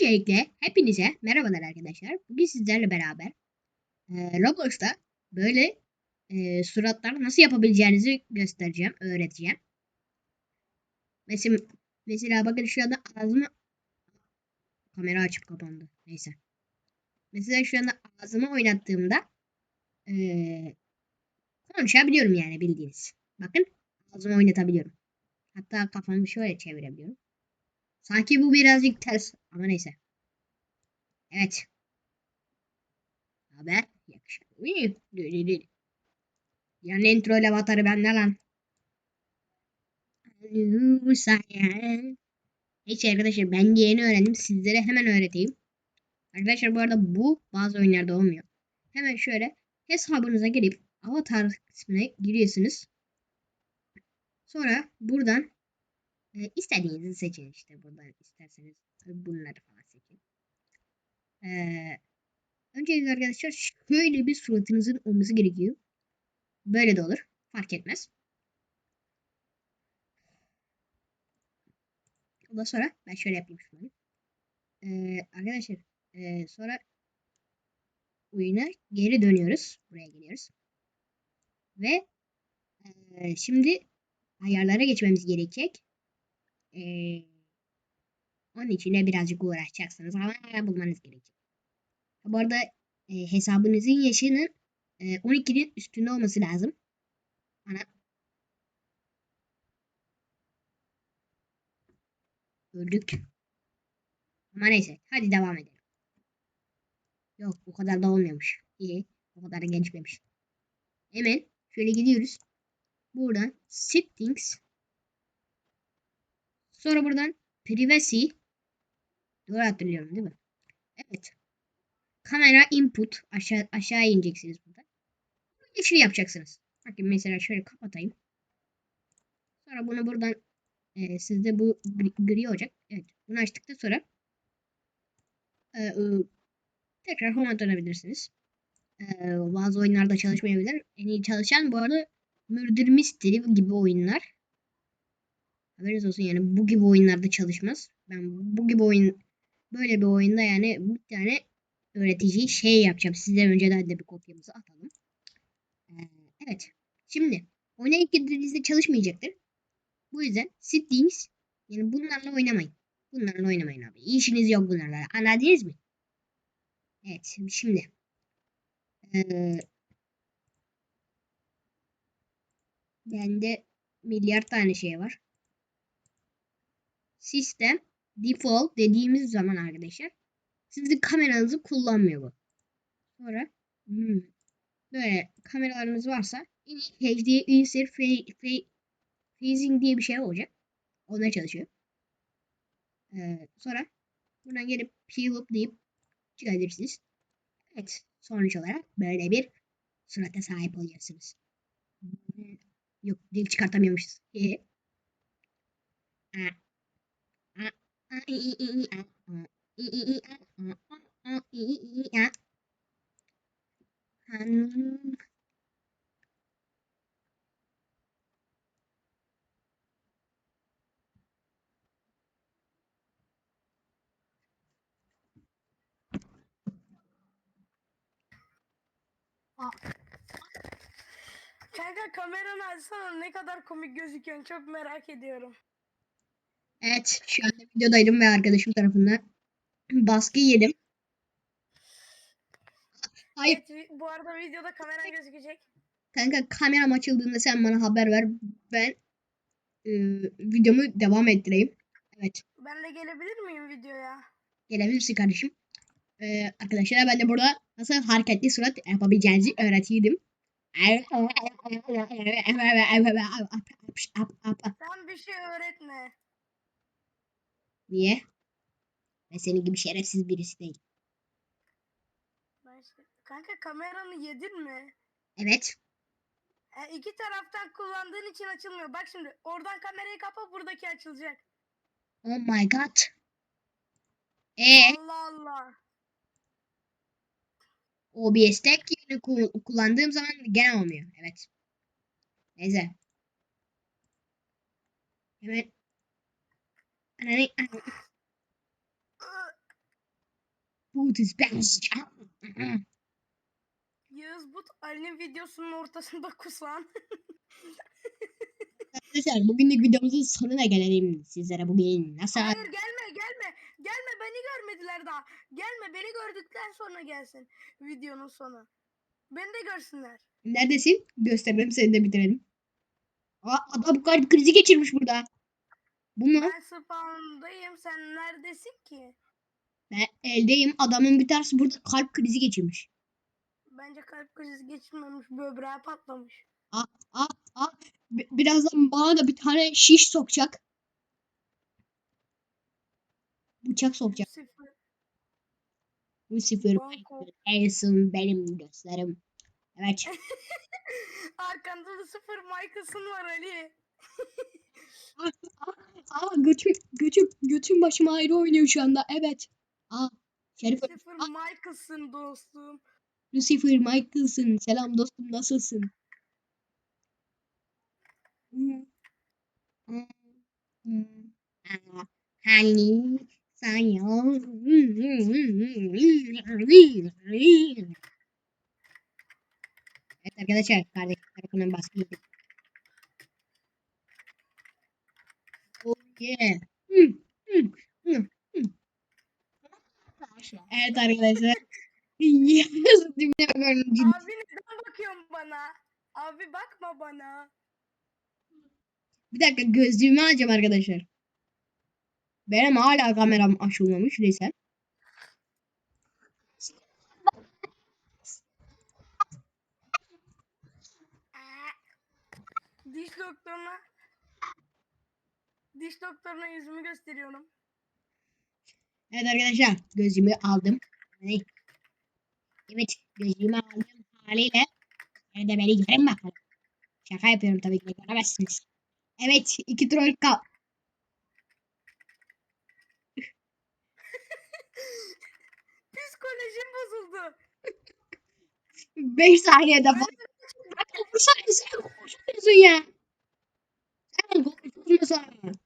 Öncelikle hepinize merhabalar arkadaşlar. Bugün sizlerle beraber e, Roblox'ta böyle e, suratlar nasıl yapabileceğinizi göstereceğim, öğreteceğim. Mesela, mesela bakın şu anda ağzımı kamera açıp kapandı. Neyse. Mesela şu anda ağzımı oynattığımda e, konuşabiliyorum yani bildiğiniz. Bakın ağzımı oynatabiliyorum. Hatta kafamı şöyle çevirebiliyorum. Sanki bu birazcık ters ama neyse. Evet. Haber dı. Yani intro ile batarı bende lan. Neyse arkadaşlar ben yeni öğrendim. Sizlere hemen öğreteyim. Arkadaşlar bu arada bu bazı oyunlarda olmuyor. Hemen şöyle hesabınıza girip avatar kısmına giriyorsunuz. Sonra buradan e, seçin işte buradan isterseniz bunları falan seçin. Ee, öncelikle arkadaşlar şöyle bir suratınızın olması gerekiyor. Böyle de olur. Fark etmez. Ondan sonra ben şöyle yapayım şunu. Ee, arkadaşlar e, sonra oyuna geri dönüyoruz. Buraya geliyoruz. Ve e, şimdi ayarlara geçmemiz gerekecek. Ee, onun için de birazcık uğraşacaksınız ama bulmanız gerekecek. Bu arada e, hesabınızın yaşının e, 12'nin üstünde olması lazım. Ana. Öldük. Ama neyse. Hadi devam edelim. Yok bu kadar da olmuyormuş. İyi. O kadar da. Hemen şöyle gidiyoruz. Buradan settings Sonra buradan privacy doğru hatırlıyorum değil mi? Evet. Kamera input aşağı aşağı ineceksiniz burada. Yeşil yapacaksınız. Bakın mesela şöyle kapatayım. Sonra bunu buradan e, sizde bu gri, gri olacak. Evet. Bunu açtıktan sonra e, e, tekrar home dönebilirsiniz. E, bazı oyunlarda çalışmayabilir. En iyi çalışan bu arada Murder Mystery gibi oyunlar. Haberiniz olsun yani bu gibi oyunlarda çalışmaz. Ben bu gibi oyun böyle bir oyunda yani bir tane öğretici şey yapacağım. Sizden önceden de bir kopyamızı atalım. Ee, evet. Şimdi oyuna ilk girdiğinizde çalışmayacaktır. Bu yüzden settings yani bunlarla oynamayın. Bunlarla oynamayın abi. İşiniz yok bunlarla. Anladınız mı? Evet. Şimdi ee, bende milyar tane şey var sistem default dediğimiz zaman arkadaşlar sizin kameranızı kullanmıyor bu. Sonra hmm, böyle kameralarınız varsa HD insert phasing diye bir şey olacak. Onlar çalışıyor. Ee, sonra buradan gelip up deyip çıkabilirsiniz. Evet. Sonuç olarak böyle bir surata sahip oluyorsunuz. Yok dil çıkartamıyormuşuz. Han Kanka kameranı açsana ne kadar komik gözüküyorsun çok merak ediyorum. Evet şu anda videodaydım ve arkadaşım tarafından baskı yedim. Hayır Evet, bu arada videoda kameran gözükecek. kanka kameram açıldığında sen bana haber ver. Ben e, videomu devam ettireyim. Evet Ben de gelebilir miyim videoya? gelebilirsin kardeşim. E, arkadaşlar ben de burada nasıl hareketli surat yapabileceğinizi öğretiyordum. Sen bir şey öğretme. Niye? Ben senin gibi şerefsiz birisi değil. Kanka kameranı yedin mi? Evet. E, iki taraftan kullandığın için açılmıyor. Bak şimdi oradan kamerayı kapa buradaki açılacak. Oh my god. E Allah Allah. OBS'te yine ku- kullandığım zaman gene olmuyor. Evet. Neyse. Hemen Ananı- Boot is best. Yağız But Ali'nin videosunun ortasında kusan. Arkadaşlar bugünlük videomuzun sonuna gelelim sizlere bugün. Nasıl? Hayır gelme gelme. Gelme beni görmediler daha. Gelme beni gördükten sonra gelsin videonun sonu. Beni de görsünler. Neredesin? Gösterelim seni de bitirelim. Aa, adam kalp krizi geçirmiş burada. Bu mu? Ben spawn'dayım. Sen neredesin ki? Ben eldeyim. Adamın bir tanesi burada kalp krizi geçirmiş. Bence kalp krizi geçirmemiş. Böbreği patlamış. Aa, aa. Bi- Birazdan bana da bir tane şiş sokacak. Bıçak sokacak. Sıfır. Lucifer Banko. Harrison benim gösterim. Evet. Arkanda da sıfır Michael'sın var Ali. Aa götüm götüm götüm başıma ayrı oynuyor şu anda. Evet. Aa Şerif Sıfır Michael'sın dostum. Lucifer Michael'sın. Selam dostum nasılsın? Aa, Hani saya. Evet arkadaşlar kardeş tarafından baskı yedik. Hmm. Evet arkadaşlar. Yazın dibine bakıyorum. Abi neden bakıyorsun bana? Abi bakma bana. Bir dakika gözlüğümü alacağım arkadaşlar. Benim hala kameram açılmamış neyse. Diş doktoruna Diş doktoruna yüzümü gösteriyorum. Evet arkadaşlar gözlüğümü aldım. Hani- Evet gözlüğümü aldım haliyle. Nerede beni görün bakalım. Şaka yapıyorum tabii ki göremezsiniz. Evet iki troll kal. Psikolojim bozuldu. 5 saniyede. Bu saniyede sen konuşuyorsun ya. Sen konuşuyorsun.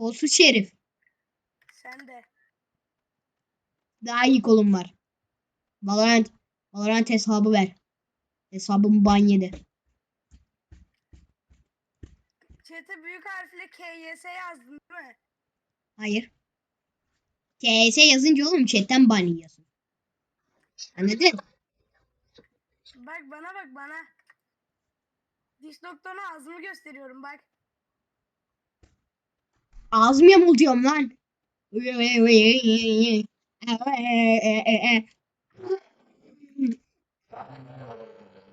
Kolsuz şerif. Sen de. Daha iyi kolum var. Valorant. Valorant hesabı ver. Hesabım ban yedi. Chat'e büyük harfle KYS yazdın değil mi? Hayır. TS yazınca oğlum chatten ban yiyorsun. Anladın? Bak bana bak bana. Diş doktoruna ağzımı gösteriyorum bak. Ağzımı yamultuyorum lan.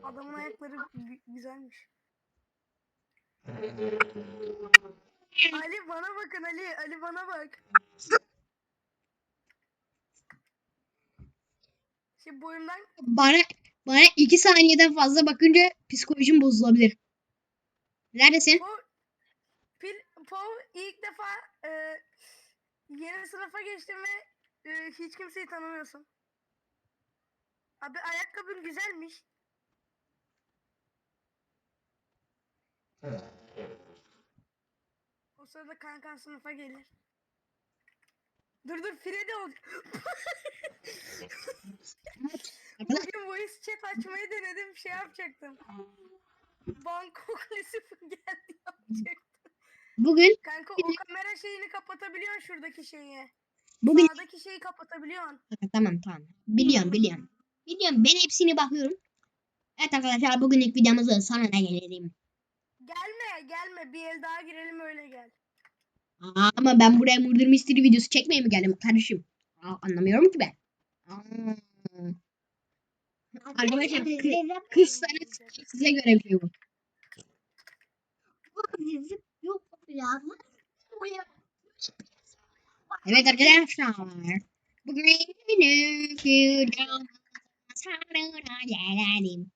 Adamın ayakları gü- güzelmiş. Ali bana bakın Ali. Ali bana bak. Şey boyumdan Bana bana iki saniyeden fazla bakınca psikolojim bozulabilir. Neredesin? Po, po ilk defa e, yeni sınıfa geçtim ve e, hiç kimseyi tanımıyorsun. Abi ayakkabın güzelmiş. O sırada kankan sınıfa gelir. Dur dur Freddy ol. Bugün voice chat açmayı denedim şey yapacaktım. Bangkok Lucifer geldi yapacaktım. Bugün Kanka o kamera şeyini kapatabiliyorsun şuradaki şeyi. bugün Sağdaki şeyi kapatabiliyorsun. tamam tamam. Biliyorum biliyorum. Biliyorum ben hepsini bakıyorum. Evet arkadaşlar bugünlük videomuzun sonuna gelelim. Gelme gelme bir el daha girelim öyle gel. Aa, ama ben buraya Murder Mystery videosu çekmeye mi geldim kardeşim? Aa, anlamıyorum ki ben. Aa. Arkadaşlar kı- kızsanız size göre bir şey bu. Evet arkadaşlar. Bugünkü videomuzun sonuna gelelim.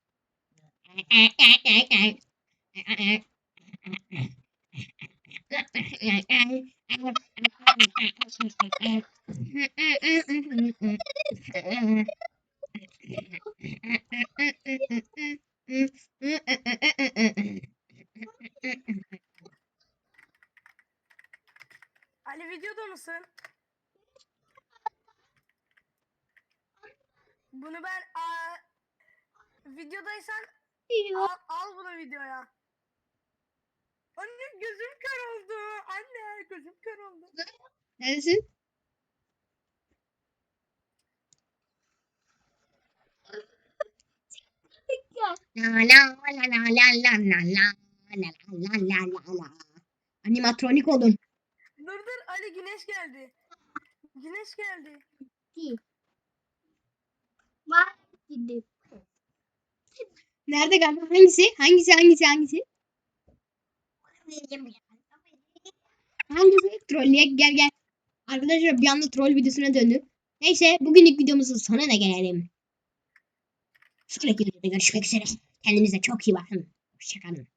Ali videoda mısın? Bunu ben aa, videodaysan al, al bunu videoya. Anne gözüm kör oldu. Anne gözüm kör oldu. Neredesin? La la la la la la la la la la la la. Animatronik oldum. Ali güneş geldi. Güneş geldi. Var gidip. Nerede galiba? Hangisi? Hangisi? Hangisi? Hangisi? Hangisi? Trolleye gel gel. Arkadaşlar bir anda troll videosuna döndü. Neyse bugünlük videomuzun sonuna gelelim. Sonraki videoda görüşmek üzere. Kendinize çok iyi bakın. Hoşçakalın.